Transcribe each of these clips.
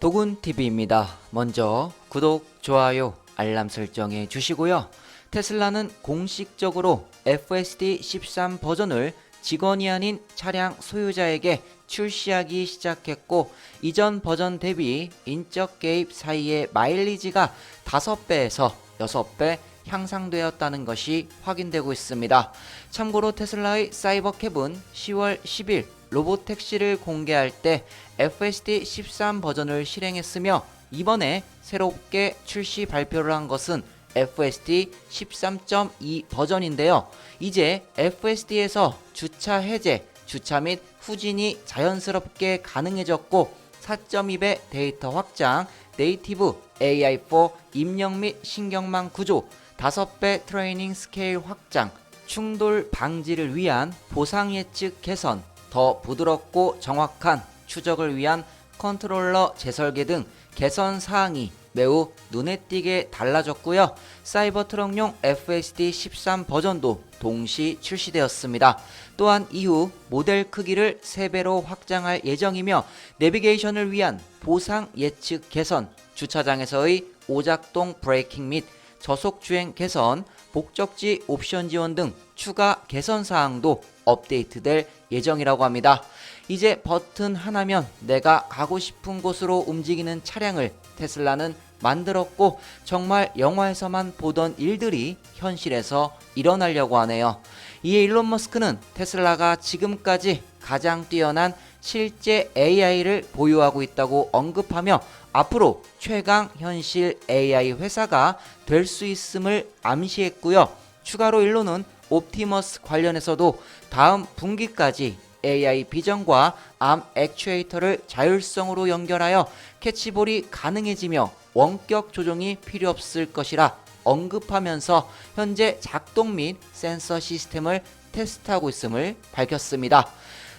도군TV입니다. 먼저 구독, 좋아요, 알람 설정해 주시고요. 테슬라는 공식적으로 FSD 13 버전을 직원이 아닌 차량 소유자에게 출시하기 시작했고 이전 버전 대비 인적 개입 사이의 마일리지가 5배에서 6배 향상되었다는 것이 확인되고 있습니다. 참고로 테슬라의 사이버캡은 10월 10일 로보택시를 공개할 때 FSD 13 버전을 실행했으며 이번에 새롭게 출시 발표를 한 것은 FSD 13.2 버전인데요. 이제 FSD에서 주차 해제, 주차 및 후진이 자연스럽게 가능해졌고 4.2배 데이터 확장, 네이티브 AI4 입력 및 신경망 구조, 5배 트레이닝 스케일 확장, 충돌 방지를 위한 보상 예측 개선, 더 부드럽고 정확한 추적을 위한 컨트롤러 재설계 등 개선 사항이 매우 눈에 띄게 달라졌고요. 사이버 트럭용 FSD 13 버전도 동시 출시되었습니다. 또한 이후 모델 크기를 3배로 확장할 예정이며 내비게이션을 위한 보상 예측 개선, 주차장에서의 오작동 브레이킹 및 저속 주행 개선, 목적지 옵션 지원 등 추가 개선 사항도 업데이트될 예정이라고 합니다. 이제 버튼 하나면 내가 가고 싶은 곳으로 움직이는 차량을 테슬라는 만들었고 정말 영화에서만 보던 일들이 현실에서 일어나려고 하네요. 이에 일론 머스크는 테슬라가 지금까지 가장 뛰어난 실제 AI를 보유하고 있다고 언급하며 앞으로 최강 현실 AI 회사가 될 수 있음을 암시했고요. 추가로 일론은 옵티머스 관련해서도 다음 분기까지 AI 비전과 암 액추에이터를 자율성으로 연결하여 캐치볼이 가능해지며 원격 조정이 필요 없을 것이라 언급하면서 현재 작동 및 센서 시스템을 테스트하고 있음을 밝혔습니다.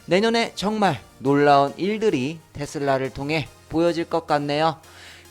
내년에 정말 놀라운 일들이 테슬라를 통해 보여질 것 같네요.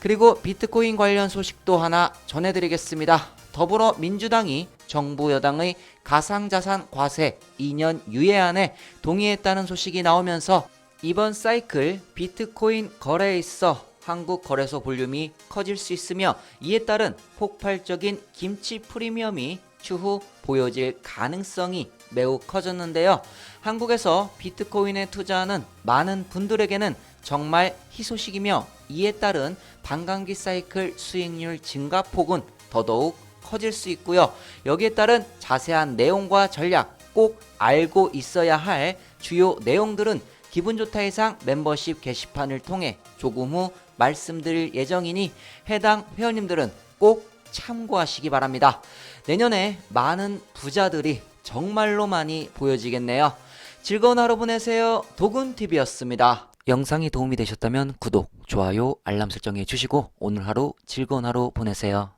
그리고 비트코인 관련 소식도 하나 전해드리겠습니다. 더불어민주당이 정부 여당의 가상자산 과세 2년 유예안에 동의했다는 소식이 나오면서 이번 사이클 비트코인 거래에 있어 한국 거래소 볼륨이 커질 수 있으며 이에 따른 폭발적인 김치 프리미엄이 추후 보여질 가능성이 매우 커졌는데요. 한국에서 비트코인에 투자하는 많은 분들에게는 정말 희소식이며 이에 따른 반감기 사이클 수익률 증가 폭은 더더욱 커질 수 있고요. 여기에 따른 자세한 내용과 전략 꼭 알고 있어야 할 주요 내용들은 기분 좋다 이상 멤버십 게시판을 통해 조금 후 말씀드릴 예정이니 해당 회원님들은 꼭 참고하시기 바랍니다. 내년에 많은 부자들이 정말로 많이 보여지겠네요. 즐거운 하루 보내세요. 도군TV였습니다. 영상이 도움이 되셨다면 구독, 좋아요, 알람 설정해 주시고 오늘 하루 즐거운 하루 보내세요.